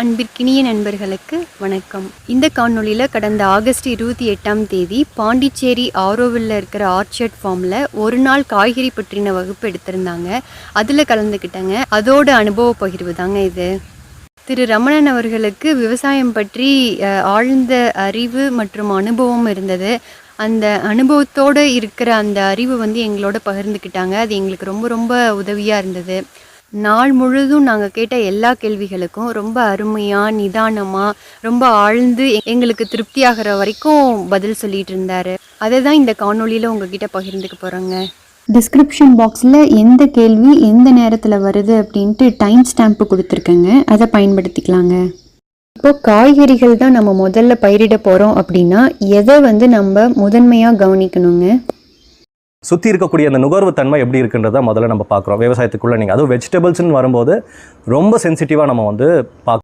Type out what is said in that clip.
அன்பிற்கினிய நண்பர்களுக்கு வணக்கம். இந்த காணொலியில் கடந்த ஆகஸ்ட் இருபத்தி எட்டாம் தேதி பாண்டிச்சேரி ஆரோவில் இருக்கிற ஆர்ச்சர்ட் ஃபார்மில் ஒரு நாள் காய்கறி பற்றின வகுப்பு எடுத்திருந்தாங்க. அதில் கலந்துக்கிட்டேங்க. அதோட அனுபவ பகிர்வு தாங்க இது. திரு ரமணன் அவர்களுக்கு விவசாயம் பற்றி ஆழ்ந்த அறிவு மற்றும் அனுபவம் இருந்தது. அந்த அனுபவத்தோடு இருக்கிற அந்த அறிவு வந்து எங்களோட பகிர்ந்துக்கிட்டாங்க. அது எங்களுக்கு ரொம்ப ரொம்ப உதவியாக இருந்தது. நாள் முழுதும் நாங்கள் கேட்ட எல்லா கேள்விகளுக்கும் ரொம்ப அருமையாக நிதானமாக ரொம்ப ஆழ்ந்து எங்களுக்கு திருப்தியாகிற வரைக்கும் பதில் சொல்லிட்டு இருந்தாரு. அதை தான் இந்த காணொளியில் உங்ககிட்ட பகிர்ந்துக்க போகிறோங்க டிஸ்கிரிப்ஷன் பாக்ஸில் எந்த கேள்வி எந்த நேரத்தில் வருது அப்படின்ட்டு டைம் ஸ்டாம்ப்பு கொடுத்துருக்கேங்க. அதை பயன்படுத்திக்கலாங்க. இப்போ காய்கறிகள் தான் நம்ம முதல்ல பயிரிட போகிறோம் அப்படின்னா எதை வந்து நம்ம முதன்மையாக கவனிக்கணுங்க? சுற்றி இருக்கக்கூடிய அந்த நுகர்வு தன்மை எப்படி இருக்குன்றத முதல்ல நம்ம பார்க்குறோம். விவசாயத்துக்குள்ளே நீங்கள் அதுவும் வெஜிடபிள்ஸ்னு வரும்போது ரொம்ப சென்சிட்டிவாக நம்ம வந்து பார்க்க